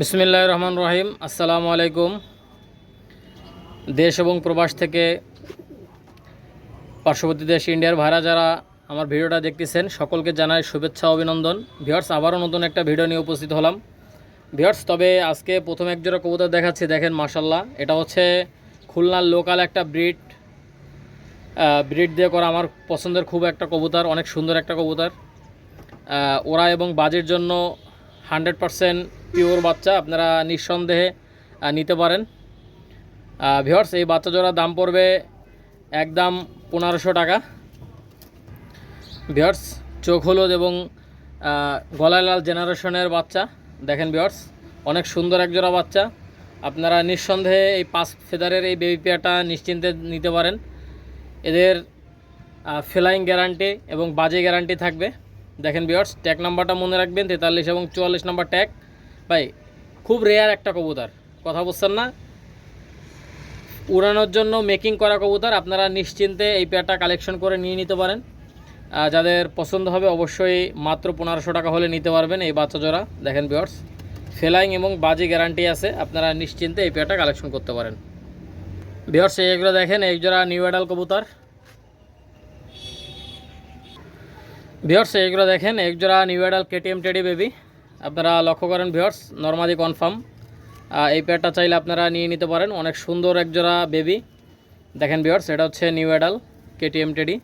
বিসমিল্লাহ রহমান রহিম আসসালামু আলাইকুম। দেশ এবং প্রবাস থেকে পার্শ্ববর্তী দেশ ইন্ডিয়ার ভাড়া যারা আমার ভিডিওটা দেখতেছেন, সকলকে জানাই শুভেচ্ছা, অভিনন্দন। ভিওর্স আবারও নতুন একটা ভিডিও নিয়ে উপস্থিত হলাম। ভিওর্স তবে আজকে প্রথম এক জোড়া কবুতর দেখাচ্ছি, দেখেন মাসাল্লাহ এটা হচ্ছে খুলনার লোকাল একটা ব্রিড। ব্রিড দিয়ে করা আমার পছন্দের খুব একটা কবুতর, অনেক সুন্দর একটা কবুতর। ওরা এবং বাজির জন্য হান্ড্রেড পারসেন্ট পিওর বাচ্চা আপনারা নিঃসন্দেহে নিতে পারেন। ভিওর্স এই বাচ্চা জোড়ার দাম পড়বে একদম পনেরোশো টাকা। ভিওর্স চোখ হলুদ এবং গলায় লাল জেনারেশনের বাচ্চা। দেখেন ভিওর্স অনেক সুন্দর এক জোড়া বাচ্চা। আপনারা নিঃসন্দেহে এই পাঁচ ফেদারের এই বেবি পেয়ারটা নিশ্চিন্তে নিতে পারেন। এদের ফ্লাইং গ্যারান্টি এবং বাজে গ্যারান্টি থাকবে। দেখেন বিয়ার্স ট্যাগ নাম্বারটা মনে রাখবেন, তেতাল্লিশ এবং চুয়াল্লিশ নাম্বার ট্যাগ ভাই, খুব রেয়ার একটা কবুতর, কথা বলছেন না। উড়ানোর জন্য মেকিং করা কবুতর, আপনারা নিশ্চিন্তে এই পেয়ারটা কালেকশন করে নিয়ে নিতে পারেন। যাদের পছন্দ হবে, অবশ্যই মাত্র পনেরোশো টাকা হলে নিতে পারবেন এই বাচ্চা জোড়া। দেখেন বিয়ার্স ফেলাইং এবং বাজি গ্যারান্টি আছে, আপনারা নিশ্চিন্তে এই পেয়ারটা কালেকশন করতে পারেন। বিয়ার্স এইগুলো দেখেন, এই জোড়া নিউ অ্যাডাল কবুতর। ভিওর্স এইগুলো দেখেন, একজোড়া new adult KTM teddy baby আপনারা লক্ষ্য করেন ভিওর্স নর্মালি কনফার্ম এই পেয়ারটা চাইলে আপনারা নিয়ে নিতে পারেন। অনেক সুন্দর এক জোড়া বেবি দেখেন ভিওর্স এটা হচ্ছে নিউ অ্যাডাল কেটিএম টেডি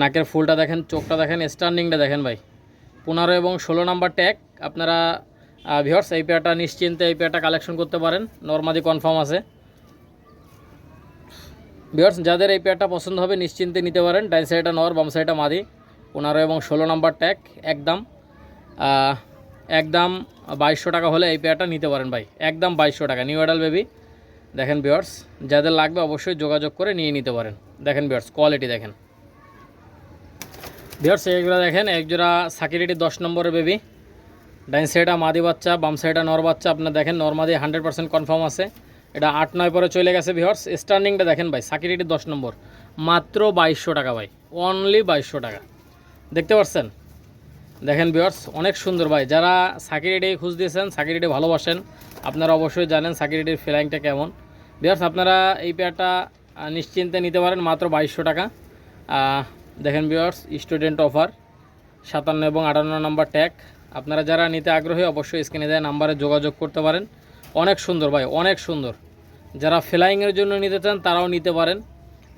নাকের ফুলটা দেখেন, চোখটা দেখেন স্ট্যান্ডিংটা দেখেন ভাই। পনেরো এবং ষোলো নাম্বার ট্যাগ আপনারা ভিওর্স এই পেয়ারটা নিশ্চিন্তে এই পেয়ারটা কালেকশন করতে পারেন। নর্মালি কনফার্ম আছে। ভিওর্স যাদের এই পেয়ারটা পছন্দ হবে, নিশ্চিন্তে নিতে পারেন। ডাইন সাইডটা নর, বাম সাইডটা মাদি। পনেরো এবং ষোলো নাম্বার ট্যাগ একদম একদম বাইশশো টাকা হলে এই পেয়ারটা নিতে পারেন ভাই। একদম বাইশশো টাকা। নিউ অ্যাডাল বেবি দেখেন বিয়ার্স যাদের লাগবে অবশ্যই যোগাযোগ করে নিয়ে নিতে পারেন। দেখেন বিয়ার্স কোয়ালিটি দেখেন। বিয়ার্স এইগুলো দেখেন একজোড়া সাকিরিটি দশ নম্বরের বেবি ডাইন সাইডা মাদি বাচ্চা, বাম সাইডা নর বাচ্চা। আপনার দেখেন নর্মাদি হান্ড্রেড পার্সেন্ট কনফার্ম আছে। এটা আট নয় পরে চলে গেছে ভিহর্স স্টার্নিংটা দেখেন ভাই সাকিরিটি দশ নম্বর। মাত্র বাইশশো টাকা ভাই। অনলি বাইশশো টাকা। দেখতে পাচ্ছেন দেখেন বিয়ার্স অনেক সুন্দর ভাই। যারা সাকিরিডি খুঁজ দিয়েছেন সাকিরিডি ভালোবাসেন, আপনারা অবশ্যই জানেন সাকিরিডির ফিলাইংটা কেমন। বিয়ার্স আপনারা এই পেয়ারটা নিশ্চিন্তে নিতে পারেন মাত্র বাইশশো টাকা। দেখেন বিয়ার্স স্টুডেন্ট অফার সাতান্ন এবং আটান্ন নম্বর ট্যাগ আপনারা যারা নিতে আগ্রহী, অবশ্যই স্ক্রিনে দেয় নাম্বারে যোগাযোগ করতে পারেন। অনেক সুন্দর ভাই, অনেক সুন্দর। যারা ফ্লাইংয়ের জন্য নিতে চান, তারাও নিতে পারেন।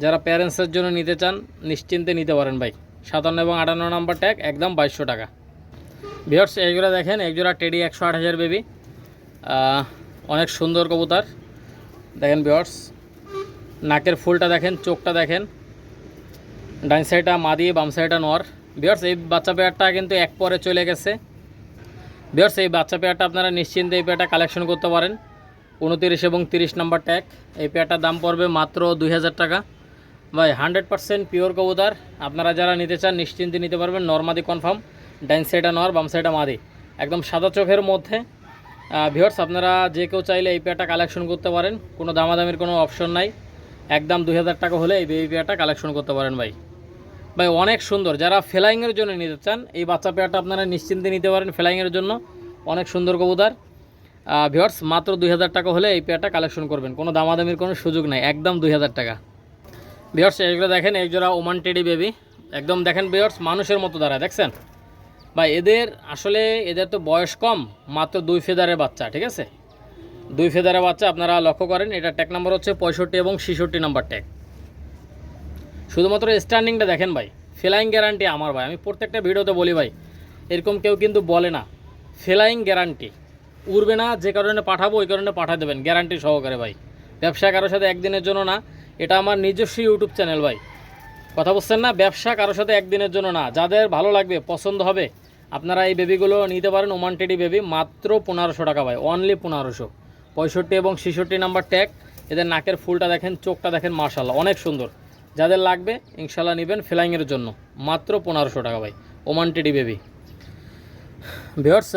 যারা প্যারেন্টসের জন্য নিতে চান, নিশ্চিন্তে নিতে পারেন ভাই। সাতান্ন এবং আটান্ন নাম্বার ট্যাগ একদম বাইশশো টাকা। ভিওর্স এইগুলো দেখেন, একজোড়া টেডি একশো আট হাজার বেবি অনেক সুন্দর কবুতর। দেখেন ভিওর্স নাকের ফুলটা দেখেন, চোখটা দেখেন। ডাইন সাইডটা মাদি, বাম সাইডটা নর। ভিওর্স এই বাচ্চা পেয়ারটা কিন্তু এক পরে চলে গেছে। ভিওর্স এই বাচ্চা পেয়ারটা আপনারা নিশ্চিন্তে এই পেয়ারটা কালেকশন করতে পারেন। উনতিরিশ এবং তিরিশ নাম্বার ট্যাগ এই পেয়ারটার দাম পড়বে মাত্র দুই হাজার টাকা। ভাই হান্ড্রেড পার্সেন্ট পিওর কবুতর। আপনারা যারা নিতে চান, নিশ্চিন্তে নিতে পারবেন। নর্মাদি কনফার্ম ডাইন সাইডা নর, বাম সাইডা মাদি। একদম সাদা চোখের মধ্যে। ভিওর্স আপনারা যে কেউ চাইলে এই পেয়ারটা কালেকশন করতে পারেন। কোনো দামাদামির কোনো অপশন নাই। একদম দুই হাজার টাকা হলে এই বেবি পেয়ারটা কালেকশন করতে পারেন ভাই। ভাই, অনেক সুন্দর। যারা ফ্লাইংয়ের জন্য নিতে চান, এই বাচ্চা পেয়ারটা আপনারা নিশ্চিন্তে নিতে পারেন ফ্লাইংয়ের জন্য। অনেক সুন্দর কবুতর। ভিওর্স মাত্র দুই হাজার টাকা হলে এই পেয়ারটা কালেকশন করবেন। কোনো দামাদামির কোনো সুযোগ নাই। একদম দুই হাজার টাকা। বিয়ার্স এইগুলো দেখেন এক জোড়া ওমান টেডি বেবি একদম দেখেন বিয়ার্স মানুষের মতো দাঁড়ায়, দেখছেন? ভাই, এদের আসলে, এদের তো বয়স কম, মাত্র দুই ফেদারের বাচ্চা, ঠিক আছে? দুই ফেদারের বাচ্চা আপনারা লক্ষ্য করেন, এটা ট্যাগ নাম্বার হচ্ছে পঁয়ষট্টি এবং ছেষট্টি নাম্বার ট্যাগ শুধুমাত্র স্ট্যান্ডিংটা দেখেন ভাই ফ্লাইং গ্যারান্টি আমার ভাই, আমি প্রত্যেকটা ভিডিওতে বলি ভাই, এরকম কেউ কিন্তু বলে না ফ্লাইং গ্যারান্টি উড়বে না, যে কারণে পাঠাবো, ওই কারণে পাঠা দেবেন গ্যারান্টি সহকারে ভাই। ব্যবসা কারোর সাথে একদিনের জন্য না এটা আমার নিজস্ব ইউটিউব চ্যানেল ভাই। কথা বলছেন না, ব্যবসা কারোর সাথে একদিনের জন্য না, যাদের ভালো লাগবে, পছন্দ হবে, আপনারা এই বেবিগুলো নিতে পারেন ওমান টেডি বেবি মাত্র পনেরোশো টাকা ভাই অনলি পনেরোশো। পঁয়ষট্টি এবং ছেষট্টি নাম্বার ট্যাগ এদের নাকের ফুলটা দেখেন, চোখটা দেখেন মার্শাল্লাহ অনেক সুন্দর। যাদের লাগবে ইনশাল্লাহ নেবেন ফ্লাইংয়ের জন্য, মাত্র পনেরোশো টাকা ভাই ওমান টেডি বেবি ভিওর্স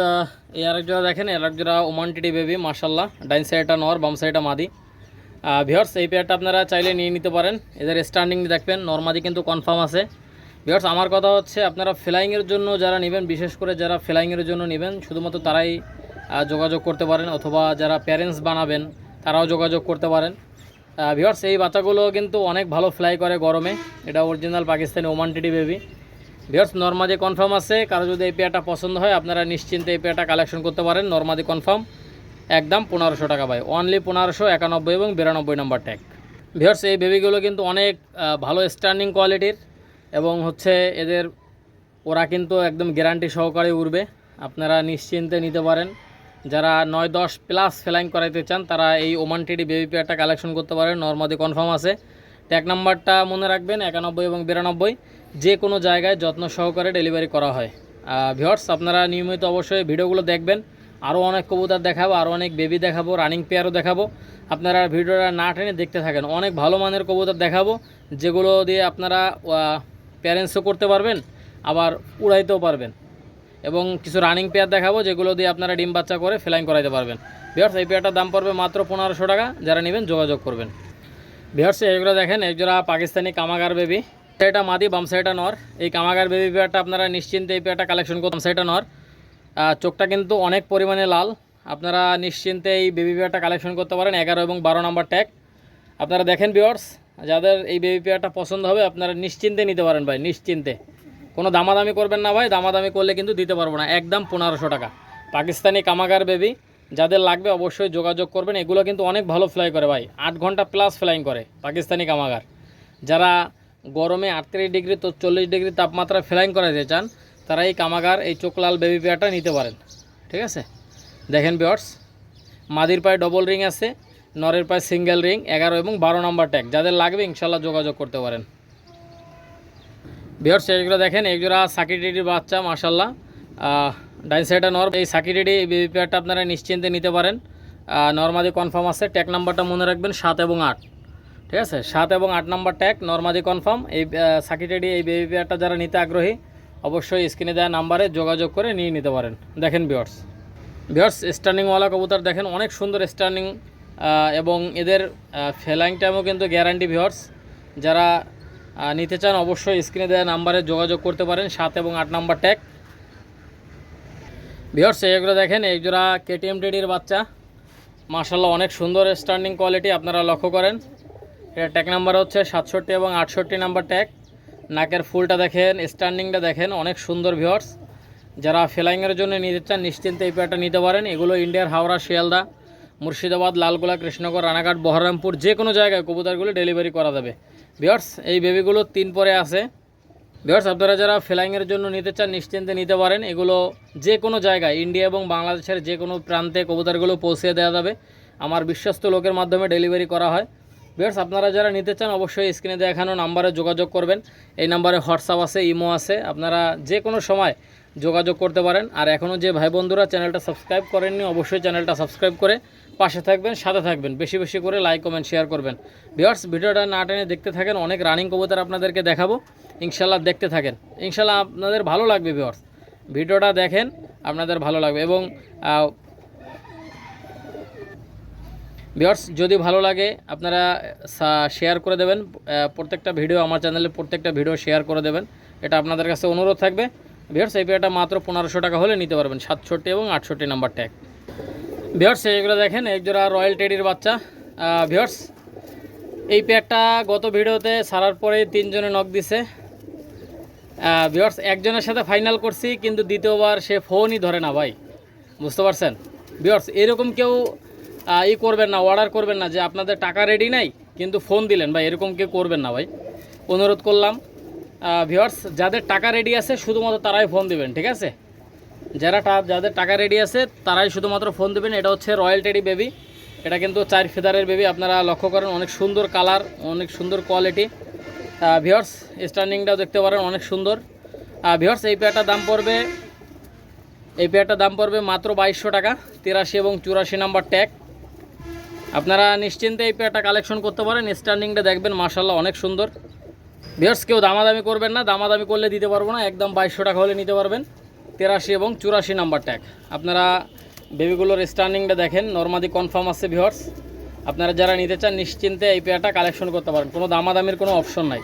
এই আরেক জোড়া দেখেন এর এক জোড়া ওমান টেডি বেবি মার্শাল্লাহ ডাইন সাইডটা নর, বাম সাইডটা মাদি। ভিওর্স এই পেয়ারটা আপনারা চাইলে নিয়ে নিতে পারেন। এদের স্ট্যান্ডিং দেখবেন নর্মাদি কিন্তু কনফার্ম আছে। ভিওর্স আমার কথা হচ্ছে আপনারা ফ্লাইংয়ের জন্য যারা নেবেন, বিশেষ করে যারা ফ্লাইংয়ের জন্য নেবেন, শুধুমাত্র তারাই যোগাযোগ করতে পারেন, অথবা যারা প্যারেন্টস বানাবেন, তারাও যোগাযোগ করতে পারেন। ভিওর্স এই বাচ্চাগুলো কিন্তু অনেক ভালো ফ্লাই করে গরমে। এটা original Pakistani Oman teddy baby viewers নর্মাদি কনফার্ম আছে। কারও যদি এই পেয়ারটা পছন্দ হয়, আপনারা নিশ্চিন্তে এই পেয়ারটা কালেকশন করতে পারেন নর্মাদি কনফার্ম একদম পনেরোশো টাকা ভাই। অনলি পনেরোশো, একানব্বই এবং বিরানব্বই নম্বর ট্যাগ ভিওর্স এই বেবিগুলো কিন্তু অনেক ভালো স্ট্যান্ডিং কোয়ালিটির এবং হচ্ছে এদের, ওরা কিন্তু একদম গ্যারান্টি সহকারে উড়বে। আপনারা নিশ্চিন্তে নিতে পারেন। যারা নয় দশ প্লাস ফ্লাইং করাইতে চান, তারা এই ওমান টিডি বেবি পেয়ারটা কালেকশন করতে পারেন। নর্মাদি কনফার্ম আছে। ট্যাগ নাম্বারটা মনে রাখবেন, একানব্বই এবং বিরানব্বই। যে কোনো জায়গায় যত্ন সহকারে ডেলিভারি করা হয়। ভিওর্স আপনারা নিয়মিত অবশ্যই ভিডিওগুলো দেখবেন। আরও অনেক কবুতর দেখাবো আরও অনেক বেবি দেখাবো রানিং পেয়ারও দেখাবো। আপনারা ভিডিওটা না টেনে দেখতে থাকেন, অনেক ভালো মানের কবুতর দেখাবো, যেগুলো দিয়ে আপনারা প্যারেন্টসও করতে পারবেন, আবার উড়াইতেও পারবেন। এবং কিছু রানিং পেয়ার দেখাবো, যেগুলো দিয়ে আপনারা ডিম বাচ্চা করে ফ্লাইং করাইতে পারবেন। বিহার্স এই পেয়ারটার দাম পড়বে মাত্র পনেরোশো টাকা, যারা নেবেন যোগাযোগ করবেন। বিহার্স এগুলো দেখেন একজোড়া পাকিস্তানি কামাগার বেবি এটা মাদি বাম সাইডটা নর। এই কামাগার বেবি পেয়ারটা আপনারা নিশ্চিন্তে এই পেয়ারটা কালেকশন করতে সাইডটা নর। চোখটা কিন্তু অনেক পরিমাণে লাল। আপনারা নিশ্চিন্তে এই বেবি পেয়ারটা কালেকশন করতে পারেন, এগারো এবং বারো নম্বর ট্যাগ আপনারা দেখেন বিয়ার্স যাদের এই বেবি পেয়ারটা পছন্দ হবে, আপনারা নিশ্চিন্তে নিতে পারেন ভাই, নিশ্চিন্তে। কোনো দামাদামি করবেন না ভাই, দামাদামি করলে কিন্তু দিতে পারব না, একদম পনেরোশো টাকা। পাকিস্তানি কামাগার বেবি যাদের লাগবে অবশ্যই যোগাযোগ করবেন, এগুলো কিন্তু অনেক ভালো ফ্লাই করে ভাই, আট ঘণ্টা প্লাস ফ্লাইং করে পাকিস্তানি কামাগার। যারা গরমে আটত্রিশ ডিগ্রি, তো চল্লিশ ডিগ্রি তাপমাত্রা ফ্লাইং করাতে চান তারা এই কামাগার এই চোখলাল বেবি পেয়ারটা নিতে পারেন। ঠিক আছে? দেখেন বিয়ার্স মাদির পায়ে ডবল রিং আছে, নরের পায়ে সিঙ্গেল রিং এগারো এবং বারো নম্বর ট্যাগ যাদের লাগবে ইনশাল্লাহ যোগাযোগ করতে পারেন। বিয়ার্স এইগুলো দেখেন এইজোড়া সাকিটিডির বাচ্চা মাসাল্লাহ ডাইন সাইডে নর, এই সাকিটিডি বেবি পেয়ারটা আপনারা নিশ্চিন্তে নিতে পারেন। নর্মাদি কনফার্ম আছে ট্যাগ নাম্বারটা মনে রাখবেন, সাত এবং আট। ঠিক আছে? সাত এবং আট নাম্বার ট্যাগ নর্মাদি কনফার্ম এই সাকিটেডি এই বেবি পেয়ারটা যারা নিতে আগ্রহী অবশ্যই স্ক্রিনে দেওয়া নাম্বারে যোগাযোগ করে নিয়ে নিতে পারেন। দেখেন বিয়ার্স বিয়ার্স স্টার্নিংওয়ালা কবুতর দেখেন, অনেক সুন্দর স্টার্নিং এবং এদের ফেলাইং টাইমও কিন্তু গ্যারান্টি ভিওর্স যারা নিতে চান অবশ্যই স্ক্রিনে দেওয়া নাম্বারে যোগাযোগ করতে পারেন, সাত এবং আট নাম্বার ট্যাগ ভিওর্স এইগুলো দেখেন, এই জোড়া কেটিএম টেডির বাচ্চা। মার্শাল্লাহ অনেক সুন্দর স্টার্নিং কোয়ালিটি আপনারা লক্ষ্য করেন। এটা ট্যাগ নাম্বার হচ্ছে সাতষট্টি এবং আটষট্টি নাম্বার ট্যাগ নাকের ফুলটা দেখেন স্ট্যান্ডিংটা দেখেন, অনেক সুন্দর ভিওর্স যারা ফ্লাইংয়ের জন্য নিতে চান, নিশ্চিন্তে এই পেয়ারটা নিতে পারেন। এগুলো ইন্ডিয়ার হাওড়া, শিয়ালদা, মুর্শিদাবাদ, লালগোলা, কৃষ্ণনগর, রানাঘাট, বহরমপুর, যে কোনো জায়গায় কবুতরগুলো ডেলিভারি করা যাবে। ভিওর্স এই বেবিগুলো তিন পরে আছে। ভিওর্স আপনারা যারা ফ্লাইংয়ের জন্য নিতে চান, নিশ্চিন্তে নিতে পারেন। এগুলো যে কোনো জায়গায়, ইন্ডিয়া এবং বাংলাদেশের যে কোনো প্রান্তে কবুতরগুলো পৌঁছে দেওয়া যাবে। আমার বিশ্বস্ত লোকের মাধ্যমে ডেলিভারি করা হয়। ভিওর্স আপনারা যারা নিতে চান, অবশ্যই স্ক্রিনে দেখানো নাম্বারে যোগাযোগ করবেন। এই নাম্বারে হোয়াটসঅ্যাপ আছে ইমো আছে। আপনারা যে কোনো সময় যোগাযোগ করতে পারেন। আর এখনও যে ভাই বন্ধুরা চ্যানেলটা সাবস্ক্রাইব করেননি, অবশ্যই চ্যানেলটা সাবস্ক্রাইব করে পাশে থাকবেন, সাথে থাকবেন। বেশি বেশি করে লাইক কমেন্ট শেয়ার করবেন। ভিওর্স ভিডিওটা না টেনে দেখতে থাকেন, অনেক রানিং কবুতর আপনাদেরকে দেখাবো। ইনশাল্লাহ দেখতে থাকেন। ইনশাল্লাহ আপনাদের ভালো লাগবে ভিওর্স ভিডিওটা দেখেন, আপনাদের ভালো লাগবে। এবং ভিওর্স যদি ভালো লাগে, আপনারা শেয়ার করে দেবেন। প্রত্যেকটা ভিডিও আমার চ্যানেলে প্রত্যেকটা ভিডিও শেয়ার করে দেবেন। এটা আপনাদের কাছে অনুরোধ থাকবে। ভিওর্স এই পেয়ারটা মাত্র পনেরোশো টাকা হলে নিতে পারবেন, সাতষট্টি এবং আটষট্টি নাম্বার ট্যাগ ভিওর্স এইগুলো দেখেন একজোড়া রয়্যাল টেডির বাচ্চা। ভিওর্স এই পেয়ারটা গত ভিডিওতে সারার পরে তিনজনে নখ দিছে। ভিওর্স একজনের সাথে ফাইনাল করছি, কিন্তু দ্বিতীয়বার সে ফোনই ধরে না ভাই। বুঝতে পারছেন? ভিওর্স এরকম কেউ ই করবেন না অর্ডার করবেন না যে আপনাদের টাকা রেডি নাই, কিন্তু ফোন দিলেন। ভাই, এরকম কেউ করবেন না ভাই। অনুরোধ করলাম ভিওর্স যাদের টাকা রেডি আছে, শুধুমাত্র তারাই ফোন দিবেন, ঠিক আছে? যারা যাদের টাকা রেডি আছে, তারাই শুধুমাত্র ফোন দেবেন। এটা হচ্ছে রয়্যাল টেডি বেবি এটা কিন্তু চার ফেদারের বেবি আপনারা লক্ষ্য করেন, অনেক সুন্দর কালার অনেক সুন্দর কোয়ালিটি ভিওর্স স্ট্যান্ডিংটাও দেখতে পারেন, অনেক সুন্দর। ভিওর্স এই পেয়ারটার দাম পড়বে, এই পেয়ারটার দাম পড়বে মাত্র বাইশশো টাকা, তিরাশি এবং চুরাশি নাম্বার ট্যাগ আপনারা নিশ্চিন্তে এই পেয়ারটা কালেকশন করতে পারেন। স্ট্যান্ডিংটা দেখবেন মার্শাল্লাহ অনেক সুন্দর। ভিওর্স কেউ দামাদামি করবেন না, দামাদামি করলে দিতে পারব না। একদম বাইশশো টাকা হলে নিতে পারবেন। তেরাশি এবং চুরাশি নাম্বার ট্যাগ আপনারা বেবিগুলোর স্ট্যান্ডিংটা দেখেন নর্মাদি কনফার্ম আছে ভিওর্স আপনারা যারা নিতে চান, নিশ্চিন্তে এই পেয়ারটা কালেকশন করতে পারেন। কোনো দামাদামির কোনো অপশন নাই।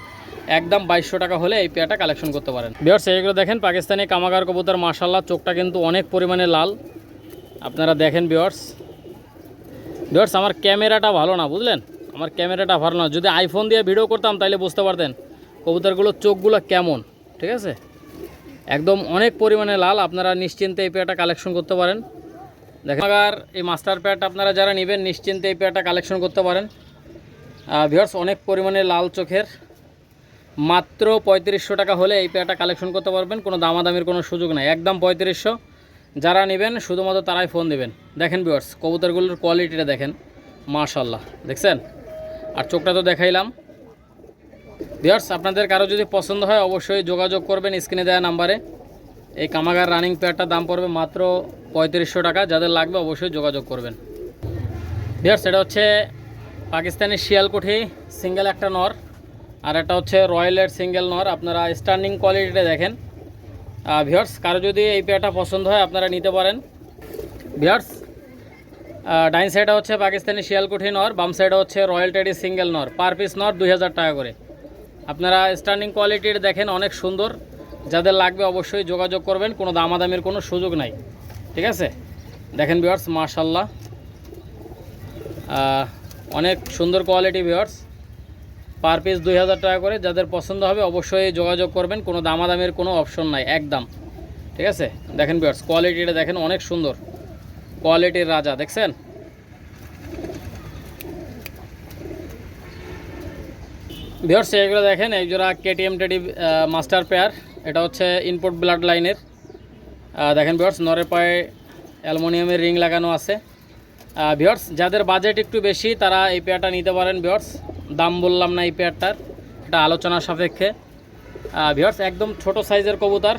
একদম বাইশশো টাকা হলে এই পেয়ারটা কালেকশন করতে পারেন। ভিওর্স এইগুলো দেখেন, পাকিস্তানি কামাগার কবুতর মাশাল্লাহ চোখটা কিন্তু অনেক পরিমাণে লাল। আপনারা দেখেন বিয়ার্স বিয়ার্স আমার ক্যামেরাটা ভালো না, বুঝলেন? আমার ক্যামেরাটা ভালো না। যদি আইফোন দিয়ে ভিডিও করতাম তাহলে বুঝতে পারতেন কবুতরগুলোর চোখগুলো কেমন, ঠিক আছে? একদম অনেক পরিমাণে লাল, আপনারা নিশ্চিন্তে এই পেয়ারটা কালেকশন করতে পারেন। দেখেন আবার এই মাস্টার প্যাড আপনারা যারা নেবেন, নিশ্চিন্তে এই পেয়ারটা কালেকশন করতে পারেন। ভিওর্স অনেক পরিমাণে লাল চোখের। মাত্র পঁয়ত্রিশশো টাকা হলে এই পেয়ারটা কালেকশন করতে পারবেন, কোনো দামাদামির কোনো সুযোগ নাই। একদম পঁয়ত্রিশশো। যারা নেবেন, শুধুমাত্র তারাই ফোন দেবেন। দেখেন ভিওর্স কবুতরগুলোর কোয়ালিটিটা দেখেন। মাশাল্লাহ দেখছেন? আর চোখটা তো দেখাইলাম। ভিওর্স আপনাদের কারও যদি পছন্দ হয়, অবশ্যই যোগাযোগ করবেন স্ক্রিনে দেওয়া নাম্বারে এই কামাগার রানিং পেয়ারটার দাম পড়বে মাত্র পঁয়ত্রিশশো টাকা। যাদের লাগবে, অবশ্যই যোগাযোগ করবেন। ভিওর্স এটা হচ্ছে পাকিস্তানি শিয়ালকুঠি সিঙ্গেল একটা নর। আর একটা হচ্ছে রয়্যালের সিঙ্গেল নর। আপনারা স্ট্যান্ডিং কোয়ালিটিটা দেখেন। ভিওর্স কারও যদি এই পেয়ারটা পছন্দ হয়, আপনারা নিতে পারেন। ভিওর্স ডাইন সাইডে হচ্ছে পাকিস্তানি শিয়ালকুঠি নর, বাম সাইডে হচ্ছে রয়্যাল টেডি সিঙ্গেল নর। পার পিস নর দুই হাজার টাকা করে। আপনারা স্ট্যান্ডিং কোয়ালিটির দেখেন, অনেক সুন্দর। যাদের লাগবে অবশ্যই যোগাযোগ করবেন, কোনো দামাদামির কোনো সুযোগ নাই। ঠিক আছে? দেখেন ভিওর্স মার্শাল্লাহ অনেক সুন্দর কোয়ালিটি ভিওর্স পার পিস দুই হাজার টাকা করে। যাদের পছন্দ হবে অবশ্যই যোগাযোগ করবেন। কোনো দামাদামের কোনো অপশন নাই, একদম। ঠিক আছে? দেখেন ভিওর্স কোয়ালিটিটা দেখেন অনেক সুন্দর। কোয়ালিটির রাজা, দেখছেন? ভিওর্স এগুলো দেখেন, এই জোড়া কেটিএম টেডি মাস্টার পেয়ার এটা হচ্ছে ইনপুট ব্লাড লাইনের দেখেন ভিওর্স নরের পায়ে অ্যালুমিনিয়ামের রিং লাগানো আছে। ভিওর্স যাদের বাজেট একটু বেশি, তারা এই পেয়ারটা নিতে পারেন ভিওর্স দাম বললাম না এই পেয়ারটার, এটা আলোচনা সাপেক্ষে। ভিওর্স একদম ছোট সাইজের কবুতর,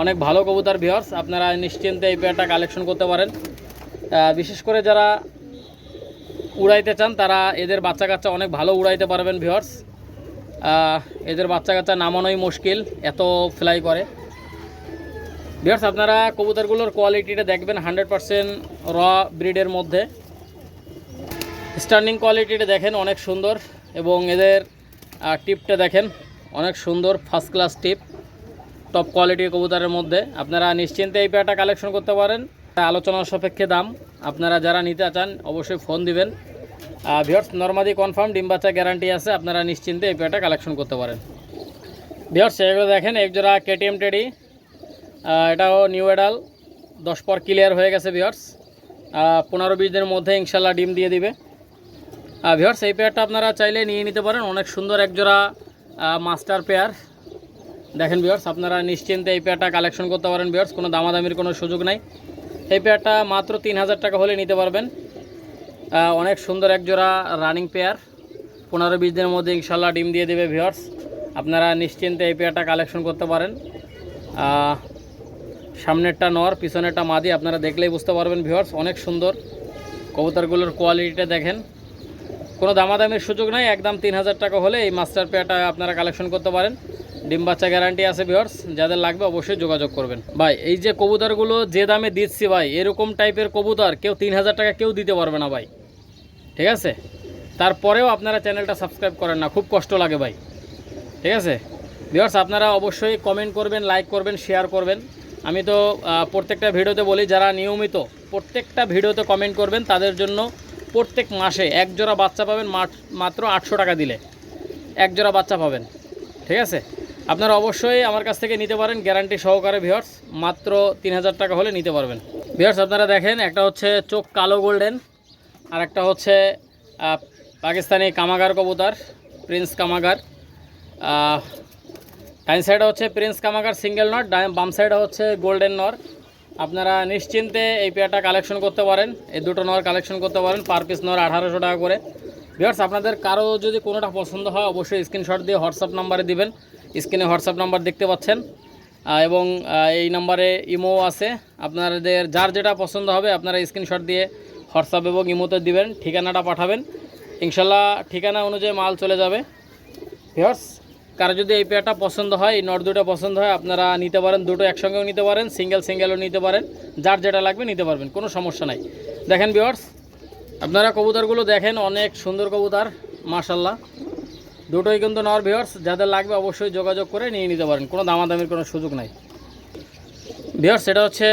অনেক ভালো কবুতর ভিওর্স আপনারা নিশ্চিন্তে এই পেয়ারটা কালেকশন করতে পারেন। বিশেষ করে যারা উড়াইতে চান, তারা এদের বাচ্চা কাচ্চা অনেক ভালো উড়াইতে পারবেন ভিওর্স এদের বাচ্চা কাচ্চা নামানোই মুশকিল, এত ফ্লাই করে। ভিওর্স আপনারা কবুতরগুলোর কোয়ালিটিটা দেখবেন হান্ড্রেড পারসেন্ট র ব্রিডের মধ্যে। স্টার্নিং কোয়ালিটিটা দেখেন, অনেক সুন্দর এবং এদের টিপটা দেখেন, অনেক সুন্দর ফার্স্ট ক্লাস টিপ টপ কোয়ালিটির কবুতরের মধ্যে। আপনারা নিশ্চিন্তে এই পেয়ারটা কালেকশন করতে পারেন। আলোচনার সাপেক্ষে দাম, আপনারা যারা নিতে চান, অবশ্যই ফোন দিবেন। ভিওর্স নর্মাদি কনফার্ম ডিম বাচ্চা গ্যারান্টি আছে, আপনারা নিশ্চিন্তে এই পেয়ারটা কালেকশন করতে পারেন। ভিওর্স এগুলো দেখেন এক জোড়া কেটিএম টেডি এটাও নিউ এডাল দশ পর ক্লিয়ার হয়ে গেছে ভিওর্স পনেরো বিশ দিনের মধ্যে ইনশাল্লাহ ডিম দিয়ে দিবে। ভিওর্স এই পেয়ারটা আপনারা চাইলে নিয়ে নিতে পারেন। অনেক সুন্দর এক জোড়া মাস্টার পেয়ার দেখেন ভিওর্স আপনারা নিশ্চিন্তে এই পেয়ারটা কালেকশন করতে পারেন ভিওর্স কোনো দামাদামির কোনো সুযোগ নাই। এই পেয়ারটা মাত্র তিন হাজার টাকা হলে নিতে পারবেন। অনেক সুন্দর এক জোড়া রানিং পেয়ার পনেরো বিশ দিনের মধ্যে ইনশাল্লাহ ডিম দিয়ে দেবে ভিওর্স আপনারা নিশ্চিন্তে এই পেয়ারটা কালেকশন করতে পারেন। সামনেরটা নর, পিছনেরটা মাদি, আপনারা দেখলেই বুঝতে পারবেন ভিওর্স অনেক সুন্দর। কবুতরগুলোর কোয়ালিটিটা দেখেন। কোনো দামাদামির সুযোগ নাই, একদম তিন হাজার টাকা হলে এই মাস্টার পেয়ারটা আপনারা কালেকশন করতে পারেন। ডিম বাচ্চা গ্যারান্টি আছে ভিওর্স যাদের লাগবে অবশ্যই যোগাযোগ করবেন। ভাই, এই যে কবুতরগুলো যে দামে দিচ্ছি ভাই, এরকম টাইপের কবুতর কেউ তিন হাজার টাকা কেউ দিতে পারবে না ভাই। ঠিক আছে? তারপরেও আপনারা চ্যানেলটা সাবস্ক্রাইব করেন না, খুব কষ্ট লাগে ভাই। ঠিক আছে? ভিওর্স আপনারা অবশ্যই কমেন্ট করবেন লাইক করবেন শেয়ার করবেন। আমি তো প্রত্যেকটা ভিডিওতে বলি, যারা নিয়মিত প্রত্যেকটা ভিডিওতে কমেন্ট করবেন, তাদের জন্য প্রত্যেক মাসে এক জোড়া বাচ্চা পাবেন মাত- মাত্র আটশো টাকা দিলে। এক জোড়া বাচ্চা পাবেন। ঠিক আছে? আপনারা অবশ্যই আমার কাছ থেকে নিতে পারেন গ্যারান্টি সহকারে ভিওর্স মাত্র তিন হাজার টাকা হলে নিতে পারবেন। ভিওর্স আপনারা দেখেন, একটা হচ্ছে চোখ কালো গোল্ডেন আর একটা হচ্ছে পাকিস্তানি কামাগার কবুতর প্রিন্স কামাগার ডাইন সাইডে হচ্ছে প্রিন্স কামাগার সিঙ্গেল নট ডাইন বাম সাইডে হচ্ছে গোল্ডেন নর আপনারা নিশ্চিন্তে এই পেয়ারটা কালেকশন করতে পারেন। এই দুটো নর কালেকশন করতে পারেন পার পিস নর আঠারোশো টাকা করে। ভিওর্স আপনাদের কারও যদি কোনোটা পছন্দ হয়, অবশ্যই স্ক্রিনশট দিয়ে হোয়াটসঅ্যাপ নাম্বারে দিবেন। স্ক্রিনে হোয়াটসঅ্যাপ নাম্বার দেখতে পাচ্ছেন। এবং এই নাম্বারে ইমো আছে। আপনাদের যার যেটা পছন্দ হবে, আপনারা স্ক্রিনশট দিয়ে হোয়াটসঅ্যাপ এবং ইমোতে দিবেন, ঠিকানাটা পাঠাবেন। ইনশাল্লাহ ঠিকানা অনুযায়ী মাল চলে যাবে। ভিওর্স কারও যদি এই পেয়ারটা পছন্দ হয়, এই নট দুটো পছন্দ হয়, আপনারা নিতে পারেন, দুটো একসঙ্গেও নিতে পারেন সিঙ্গেল সিঙ্গেলও নিতে পারেন, যার যেটা লাগবে নিতে পারবেন, কোনো সমস্যা নাই। দেখেন ভিওর্স আপনারা কবুতরগুলো দেখেন, অনেক সুন্দর কবুতর মাশাল্লাহ দুটোই কিন্তু নর ভিওর্স যাদের লাগবে অবশ্যই যোগাযোগ করে নিয়ে নিতে পারেন, কোনো দামাদামির কোনো সুযোগ নাই। বিহার সেটা হচ্ছে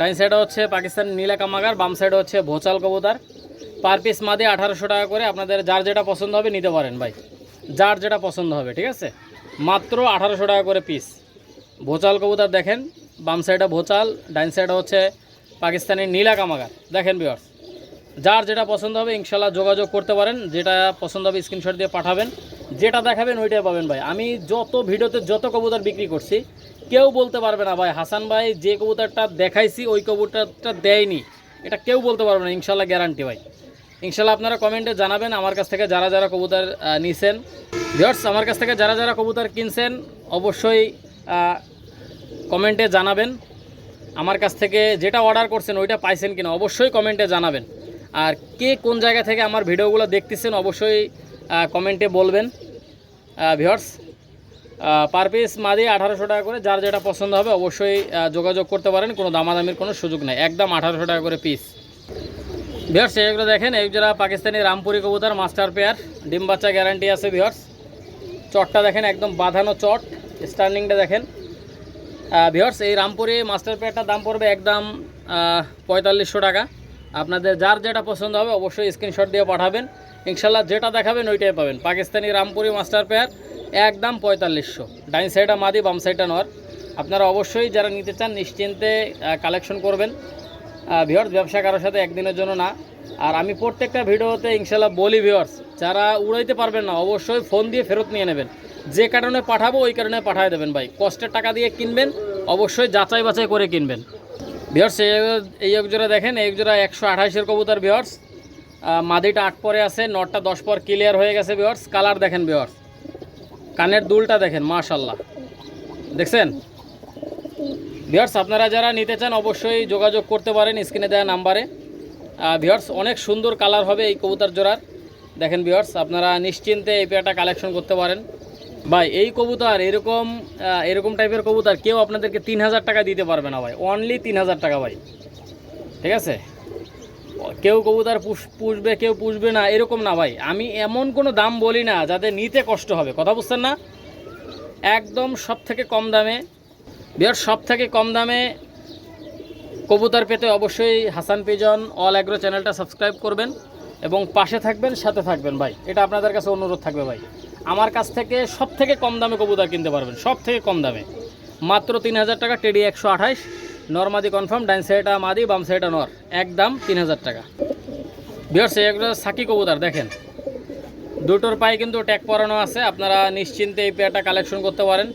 ডাইন সাইডে হচ্ছে পাকিস্তান নীলা কামাগার, বাম সাইডে হচ্ছে ভোচাল কবুতর। পার পিস মাদে আঠারোশো টাকা করে, আপনাদের যার যেটা পছন্দ হবে নিতে পারেন, ভাই। যার যেটা পছন্দ হবে, ঠিক আছে? মাত্র আঠারোশো টাকা করে পিস ভোচাল কবুতর দেখেন, বাম সাইডে ভোচাল ডাইন সাইডে হচ্ছে পাকিস্তানি নীলা কামাগার। দেখেন বিহার যার যেটা পছন্দ হবে ইনশাল্লাহ যোগাযোগ করতে পারেন, যেটা পছন্দ হবে স্ক্রিনশট দিয়ে পাঠাবেন। যেটা দেখাবেন ওইটাই পাবেন ভাই। আমি যত ভিডিওতে যত কবুতর বিক্রি করছি, কেউ বলতে পারবে না ভাই, হাসান ভাই যে কবুতরটা দেখাইছি, ওই কবুতরটা দেয়নি। এটা কেউ বলতে পারবে না ইনশাল্লাহ গ্যারান্টি ভাই। ইনশাল্লাহ আপনারা কমেন্টে জানাবেন আমার কাছ থেকে যারা যারা কবুতর নিছেন। ভিওর্স আমার কাছ থেকে যারা যারা কবুতর কিনছেন, অবশ্যই কমেন্টে জানাবেন। আমার কাছ থেকে যেটা অর্ডার করছেন, ওইটা পাইছেন কিনা, অবশ্যই কমেন্টে জানাবেন। আর কে কোন জায়গা থেকে আমার ভিডিওগুলো দেখতেছেন, অবশ্যই কমেন্টে বলবেন। ভিওর্স পার পিস মাদি আঠারোশো টাকা করে, যার যেটা পছন্দ হবে, অবশ্যই যোগাযোগ করতে পারেন, কোনো দামাদামির কোনো সুযোগ নেই। একদম আঠারোশো টাকা করে পিস ভিওর্স এগুলো দেখেন, এই যারা পাকিস্তানি রামপুরি কবুতর, মাস্টার পেয়ার, ডিম বাচ্চা গ্যারান্টি আছে ভিওর্স চটটা দেখেন, একদম বাঁধানো চট, স্টার্নিংটা দেখেন। ভিওর্স এই রামপুরি মাস্টার পেয়ারটার দাম পড়বে একদম পঁয়তাল্লিশশো টাকা। আপনাদের যার যেটা পছন্দ হবে, অবশ্যই স্ক্রিনশট দিয়ে পাঠাবেন। ইনশাল্লাহ যেটা দেখাবেন, ওইটাই পাবেন। পাকিস্তানি রামপুরি মাস্টার পেয়ার, একদম পঁয়তাল্লিশশো। ডাইন সাইডটা মাদি, বাম সাইডটা নর। আপনারা অবশ্যই যারা নিতে চান, নিশ্চিন্তে কালেকশন করবেন। ভিওর্স ব্যবসা কারোর সাথে একদিনের জন্য না। আর আমি প্রত্যেকটা ভিডিওতে ইনশাল্লাহ বলি ভিওর্স যারা উড়াইতে পারবেন না, অবশ্যই ফোন দিয়ে ফেরত নিয়ে নেবেন। যে কারণে পাঠাবো, ওই কারণে পাঠিয়ে দেবেন ভাই। কষ্টের টাকা দিয়ে কিনবেন, অবশ্যই যাচাই বাছাই করে কিনবেন। ভিওর্স এই এই এক জোড়া দেখেন, এই এক জোড়া একশো আঠাশের কবুতর ভিওর্স মাদিটা আট পরে আছে, নটটা দশ পর ক্লিয়ার হয়ে গেছে ভিওর্স কালার দেখেন ভিওর্স কানের দুলটা দেখেন মাশাল্লাহ দেখছেন? ভিওর্স আপনারা যারা নিতে চান অবশ্যই যোগাযোগ করতে পারেন, স্ক্রিনে দেওয়া নাম্বারে। ভিওর্স অনেক সুন্দর কালার হবে এই কবুতর জোড়ার। দেখেন ভিওর্স আপনারা নিশ্চিন্তে এই পেয়ারটা কালেকশন করতে পারেন। ভাই, এই কবুতর এরকম এরকম টাইপের কবুতর কেউ আপনাদেরকে তিন হাজার টাকা দিতে পারবে না ভাই। অনলি তিন হাজার টাকা ভাই। ঠিক আছে? কেউ কবুতর পুষ পুষবে, কেউ পুষবে না, এরকম না ভাই। আমি এমন কোনো দাম বলি না যাতে নিতে কষ্ট হবে। কথা বুঝছেন না? একদম সব থেকে কম দামে বিয়ার সব থেকে কম দামে কবুতর পেতে অবশ্যই হাসান পিজন অল অ্যাগ্রো চ্যানেলটা সাবস্ক্রাইব করবেন এবং পাশে থাকবেন, সাথে থাকবেন ভাই। এটা আপনাদের কাছে অনুরোধ থাকবে ভাই। আমার কাছ থেকে সব থেকে কম দামে কবুতর কিনতে পারবেন সব থেকে কম দামে। মাত্র তিন হাজার টাকা, টেডি একশো আঠাইশ নর্মাদি কনফার্ম, ডাইন সাইডটা মাদি, বাম সাইডটা নর। একদম তিন হাজার টাকা। বিহার সে এগুলো সাকি কবুতর, দেখেন। দুটোর পায়ে কিন্তু ট্যাগ পরানো আছে, আপনারা নিশ্চিন্তে এই পেয়ারটা কালেকশন করতে পারেন।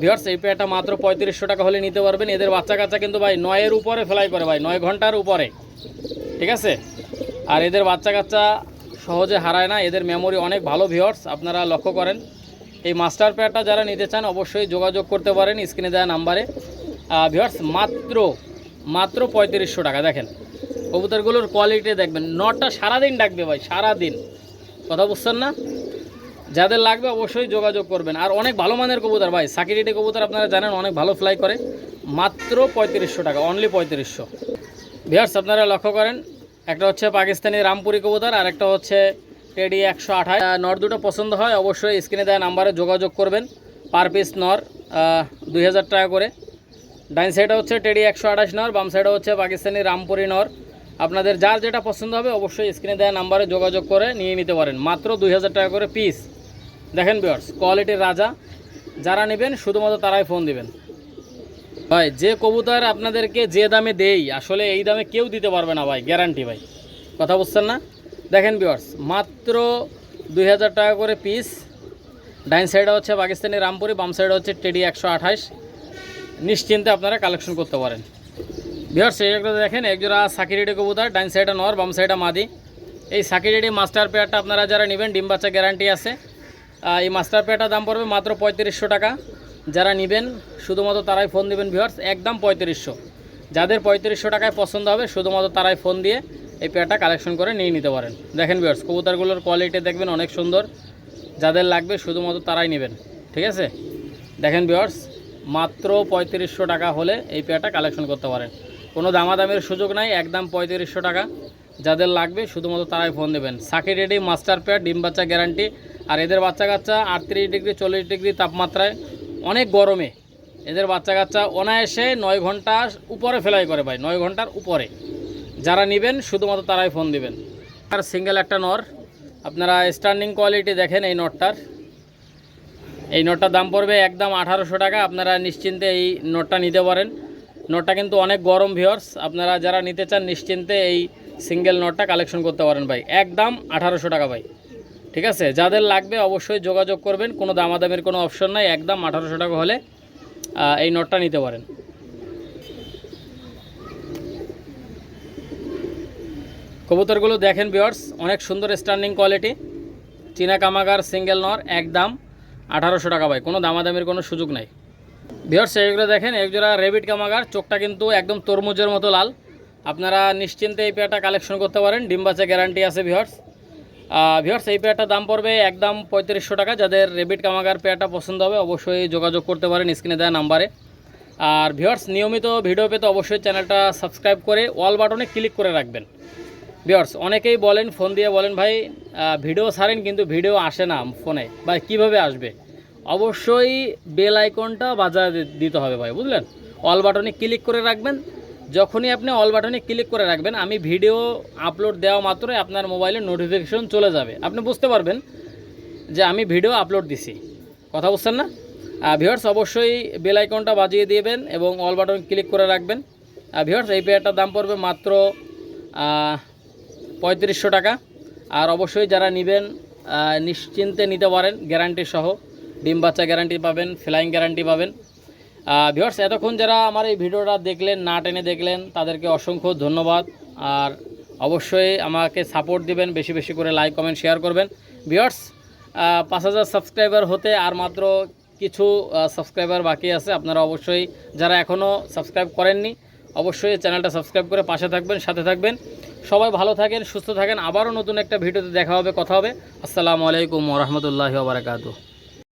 ভিওর্স এই পেয়ারটা মাত্র পঁয়ত্রিশশো টাকা হলে নিতে পারবেন। এদের বাচ্চা কাচ্চা কিন্তু ভাই নয়ের উপরে ফ্লাই করে ভাই, নয় ঘণ্টার উপরে। ঠিক আছে? আর এদের বাচ্চা কাচ্চা সহজে হারায় না। এদের মেমোরি অনেক ভালো ভিওর্স আপনারা লক্ষ্য করেন। এই মাস্টার পেয়ারটা যারা নিতে চান, অবশ্যই যোগাযোগ করতে পারেন স্ক্রিনে দেওয়া নাম্বারে। ভিওর্স মাত্র মাত্র পঁয়ত্রিশশো টাকা। দেখেন, কবুতরগুলোর কোয়ালিটি দেখবেন। নটটা সারাদিন ডাকবে ভাই, সারাদিন। কথা বুঝছেন না? যাদের লাগবে অবশ্যই যোগাযোগ করবেন। আর অনেক ভালো মানের কবুতর ভাই সাকিরিটি কবুতর আপনারা জানেন, অনেক ভালো ফ্লাই করে। মাত্র পঁয়ত্রিশশো টাকা অনলি পঁয়ত্রিশশো। ভিয়ার্স আপনারা লক্ষ্য করেন, একটা হচ্ছে পাকিস্তানি রামপুরি কবুতর, আর একটা হচ্ছে টেডি একশো আঠাশ। নর দুটো পছন্দ হয়, অবশ্যই স্ক্রিনে দেওয়া নাম্বারে যোগাযোগ করবেন পার পিস নর দুই হাজার টাকা করে। ডাইন সাইডে হচ্ছে টেডি একশো আঠাশ নর, বাম সাইডে হচ্ছে পাকিস্তানি রামপুরি নর। আপনাদের যার যেটা পছন্দ হবে, অবশ্যই স্ক্রিনে দেওয়া নাম্বারে যোগাযোগ করে নিয়ে নিতে পারেন। মাত্র দুই হাজার টাকা করে পিস দেখেন বিয়ার্স কোয়ালিটির রাজা। যারা নেবেন, শুধুমাত্র তারাই ফোন দিবেন। ভাই, যে কবুতর আপনাদেরকে যে দামে দেই, আসলে এই দামে কেউ দিতে পারবে না ভাই গ্যারান্টি ভাই। কথা বুঝছেন না? দেখেন বিয়ার্স মাত্র দুই হাজার টাকা করে পিস ডাইন সাইডে হচ্ছে পাকিস্তানি রামপুরি, বাম সাইডে হচ্ছে টেডি একশো আঠাশ। নিশ্চিন্তে আপনারা কালেকশন করতে পারেন। ভিওর্স এই একটা দেখেন, একজোড়া সাকিরেডি কবুতর, ডাইন সাইডে নর, বাম সাইডে মাদি। এই সাকিরেডি মাস্টার পেয়ারটা আপনারা যারা নেবেন, ডিম বাচ্চা গ্যারান্টি আছে। এই মাস্টার পেয়ারটার দাম পড়বে মাত্র পঁয়ত্রিশশো টাকা। যারা নেবেন, শুধুমাত্র তারাই ফোন দিবেন ভিওর্স একদম পঁয়ত্রিশশো। যাদের পঁয়ত্রিশশো টাকায় পছন্দ হবে, শুধুমাত্র তারাই ফোন দিয়ে এই পেয়ারটা কালেকশন করে নিয়ে নিতে পারেন। দেখেন ভিওর্স কবুতরগুলোর কোয়ালিটি দেখবেন অনেক সুন্দর। যাদের লাগবে, শুধুমাত্র তারাই নেবেন। ঠিক আছে? দেখেন ভিওর্স মাত্র পঁয়ত্রিশশো টাকা হলে এই পেয়ারটা কালেকশন করতে পারেন। কোনো দামাদামের সুযোগ নাই, একদম পঁয়ত্রিশশো টাকা। যাদের লাগবে, শুধুমাত্র তারাই ফোন দেবেন। সাকি রেডি মাস্টার পেয়ার ডিম বাচ্চা গ্যারান্টি আর এদের বাচ্চা কাচ্চা আটত্রিশ ডিগ্রি, চল্লিশ ডিগ্রি তাপমাত্রায়, অনেক গরমে। এদের বাচ্চা কাচ্চা অনায়াসে নয় ঘণ্টা উপরে ফেলাই করে ভাই, নয় ঘণ্টার উপরে। যারা নেবেন, শুধুমাত্র তারাই ফোন দিবেন। আর সিঙ্গেল একটা নর, আপনারা স্ট্যান্ডিং কোয়ালিটি দেখেন এই নটটার এই নটটার দাম পড়বে একদম আঠারোশো টাকা, আপনারা নিশ্চিন্তে এই নোটটা নিতে পারেন। নোটটা কিন্তু অনেক গরম ভিওর্স আপনারা যারা নিতে চান, নিশ্চিন্তে এই সিঙ্গেল নোটটা কালেকশন করতে পারেন ভাই। একদম আঠারোশো টাকা ভাই। ঠিক আছে? যাদের লাগবে অবশ্যই যোগাযোগ করবেন, কোনো দামাদামের কোনো অপশন নাই, একদম আঠারোশো টাকা হলে এই নোটটা নিতে পারেন। কবুতরগুলো দেখেন ভিওর্স অনেক সুন্দর স্ট্যান্ডিং কোয়ালিটি চীনা কামাগার সিঙ্গেল নর, একদম আঠারোশো টাকা ভাই, কোনো দামাদামির কোনো সুযোগ নাই। ভিওর্স এইগুলো দেখেন একজোড়া রেবিট কামাগার, চোখটা কিন্তু একদম তরমুজের মতো লাল। আপনারা নিশ্চিন্তে এই পেয়ারটা কালেকশন করতে পারেন ডিম্বাচে গ্যারান্টি আছে ভিওর্স ভিওর্স এই পেয়ারটার দাম পড়বে একদম পঁয়ত্রিশশো টাকা। যাদের রেবিট কামাগার পেয়ারটা পছন্দ হবে, অবশ্যই যোগাযোগ করতে পারেন স্ক্রিনে দেওয়া নাম্বারে। আর ভিওর্স নিয়মিত ভিডিও পেতে অবশ্যই চ্যানেলটা সাবস্ক্রাইব করে অল বাটনে ক্লিক করে রাখবেন। ভিওর্স অনেকেই বলেন, ফোন দিয়ে বলেন, ভাই ভিডিও ছাড়েন কিন্তু ভিডিও আসে না ফোনে। ভাই, কীভাবে আসবে? অবশ্যই বেল আইকনটা বাজায় দিতে হবে ভাই, বুঝলেন? অল বাটনে ক্লিক করে রাখবেন। যখনই আপনি অল বাটনে ক্লিক করে রাখবেন, আমি ভিডিও আপলোড দেওয়া মাত্রই আপনার মোবাইলে নোটিফিকেশন চলে যাবে। আপনি বুঝতে পারবেন যে আমি ভিডিও আপলোড দিছি। কথা বুঝছেন না? ভিউয়ার্স অবশ্যই বেল আইকনটা বাজিয়ে দিবেন এবং অল বাটন ক্লিক করে রাখবেন। ভিউয়ার্স এই পেয়ারটার দাম পড়বে মাত্র পঁয়ত্রিশশো টাকা। আর অবশ্যই যারা নেবেন নিশ্চিন্তে নিতে পারেন গ্যারান্টি সহ। ডিম বাচ্চা গ্যারান্টি পাবেন ফ্লাইং গ্যারান্টি পাবেন। ভিউয়ার্স এতক্ষণ যারা আমার এই ভিডিওটা দেখলেন, না টেনে দেখলেন, তাদেরকে অসংখ্য ধন্যবাদ। আর অবশ্যই আমাকে সাপোর্ট দিবেন, বেশি বেশি করে লাইক কমেন্ট শেয়ার করবেন। ভিউয়ার্স পাঁচ হাজার সাবস্ক্রাইবার হতে আর মাত্র কিছু সাবস্ক্রাইবার বাকি আছে, আপনারা অবশ্যই যারা এখনও সাবস্ক্রাইব করেননি, অবশ্যই চ্যানেলটা সাবস্ক্রাইব করে পাশে থাকবেন, সাথে থাকবেন। সবাই ভালো থাকেন, সুস্থ থাকেন, আবারও নতুন একটা ভিডিওতে দেখা হবে, কথা হবে। আসসালামু আলাইকুম রহমতুল্লাহি বারাকাতু